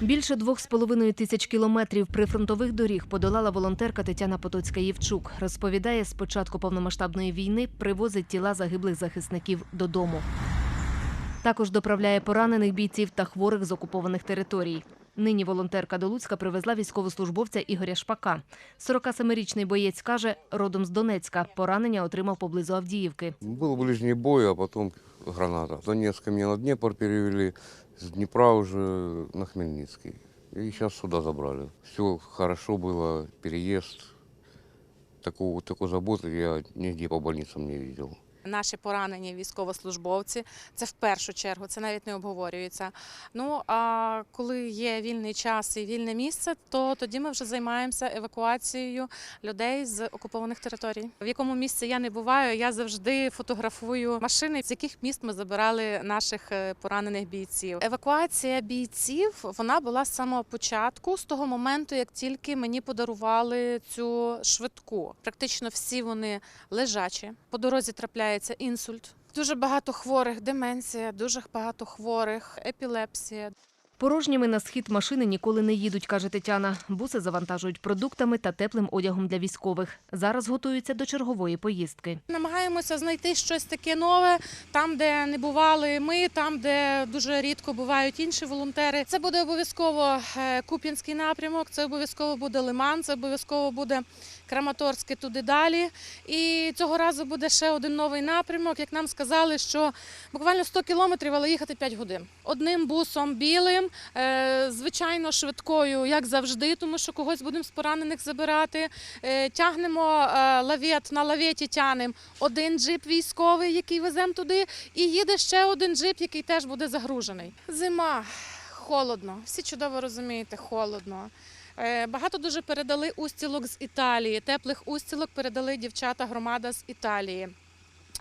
Більше двох з половиною тисяч кілометрів прифронтових доріг подолала волонтерка Тетяна Потоцька-Євчук. Розповідає, з початку повномасштабної війни привозить тіла загиблих захисників додому. Також доправляє поранених бійців та хворих з окупованих територій. Нині волонтерка до Луцька привезла військовослужбовця Ігоря Шпака. 47-річний боєць каже, родом з Донецька. Поранення отримав поблизу Авдіївки. Был ближний бой, а потом граната. С Донецка на Днепр перевели, с Днепра уже на Хмельницкий. И сейчас сюда забрали. Все хорошо было, переезд. Такого, такой заботы я нигде по больницам не видел. Наші поранені військовослужбовці, це в першу чергу, це навіть не обговорюється. Ну а коли є вільний час і вільне місце, то тоді ми вже займаємося евакуацією людей з окупованих територій. В якому місці я не буваю, я завжди фотографую машини, з яких міст ми забирали наших е, поранених бійців. Евакуація бійців вона була з самого початку, з того моменту, як тільки мені подарували цю швидку. Практично всі вони лежачі. По дорозі трапляється інсульт. Дуже багато хворих, деменція, дуже багато хворих, епілепсія. Порожніми на схід машини ніколи не їдуть, каже Тетяна. Буси завантажують продуктами та теплим одягом для військових. Зараз готуються до чергової поїздки. Намагаємося знайти щось таке нове, там, де не бували ми, там, де дуже рідко бувають інші волонтери. Це буде обов'язково е, Куп'янський напрямок, це обов'язково буде Лиман, це обов'язково буде Краматорське туди далі. І цього разу буде ще один новий напрямок. Як нам сказали, що буквально 100 кілометрів, але їхати 5 годин. Одним бусом білим, е, звичайно, швидкою, як завжди, тому що когось будемо з поранених забирати. Е, Тягнемо е, лавет, на лаветі тягнемо один джип військовий, який веземо туди, і їде ще один джип, який теж буде загружений. Зима, холодно. Всі чудово розумієте, холодно. Багато дуже передали устілок з Італії. Теплих устілок передали дівчата громада з Італії.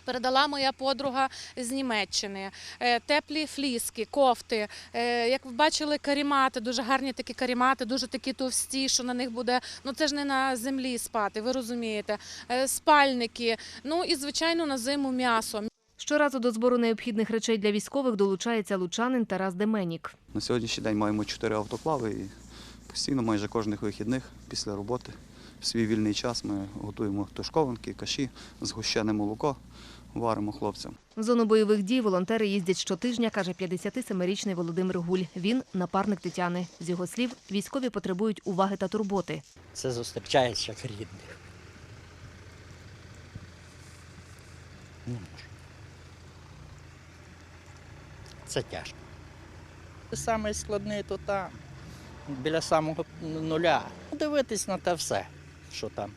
Передала моя подруга з Німеччини, Е, теплі фліски, кофти. Е, Як ви бачили, карімати, дуже гарні такі карімати, дуже такі товсті, що на них буде. Ну це ж не на землі спати, ви розумієте. Е, Спальники. Ну і звичайно на зиму м'ясо. Щоразу до збору необхідних речей для військових долучається лучанин Тарас Деменік. На сьогоднішній день маємо чотири автоклави і постійно, майже кожних вихідних після роботи в свій вільний час ми готуємо тушкованки, каші, згущене молоко, варимо хлопцям. В зону бойових дій волонтери їздять щотижня, каже 57-річний Володимир Гуль. Він напарник Тетяни. З його слів, військові потребують уваги та турботи. Це зустрічаєш як рідних. Не можу. Це тяжко. Саме складне то там, біля самого нуля. Дивитись на те все, що там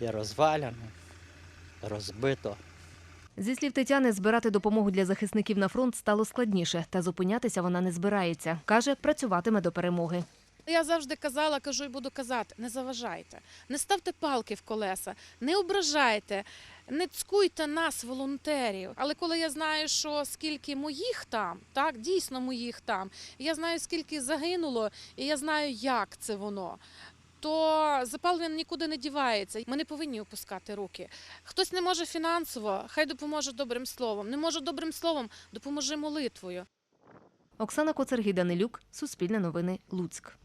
є розваляно, розбито. Зі слів Тетяни, збирати допомогу для захисників на фронт стало складніше, та зупинятися вона не збирається. Каже, працюватиме до перемоги. Я завжди казала, кажу і буду казати: не заважайте, не ставте палки в колеса, не ображайте, не цькуйте нас, волонтерів. Але коли я знаю, що скільки моїх там, так дійсно моїх там, я знаю, скільки загинуло, і я знаю, як це воно. То запалення нікуди не дівається. Ми не повинні опускати руки. Хтось не може фінансово, хай допоможе добрим словом. Не може добрим словом, допоможи молитвою. Оксана Коцергій Данилюк, Суспільне новини, Луцьк.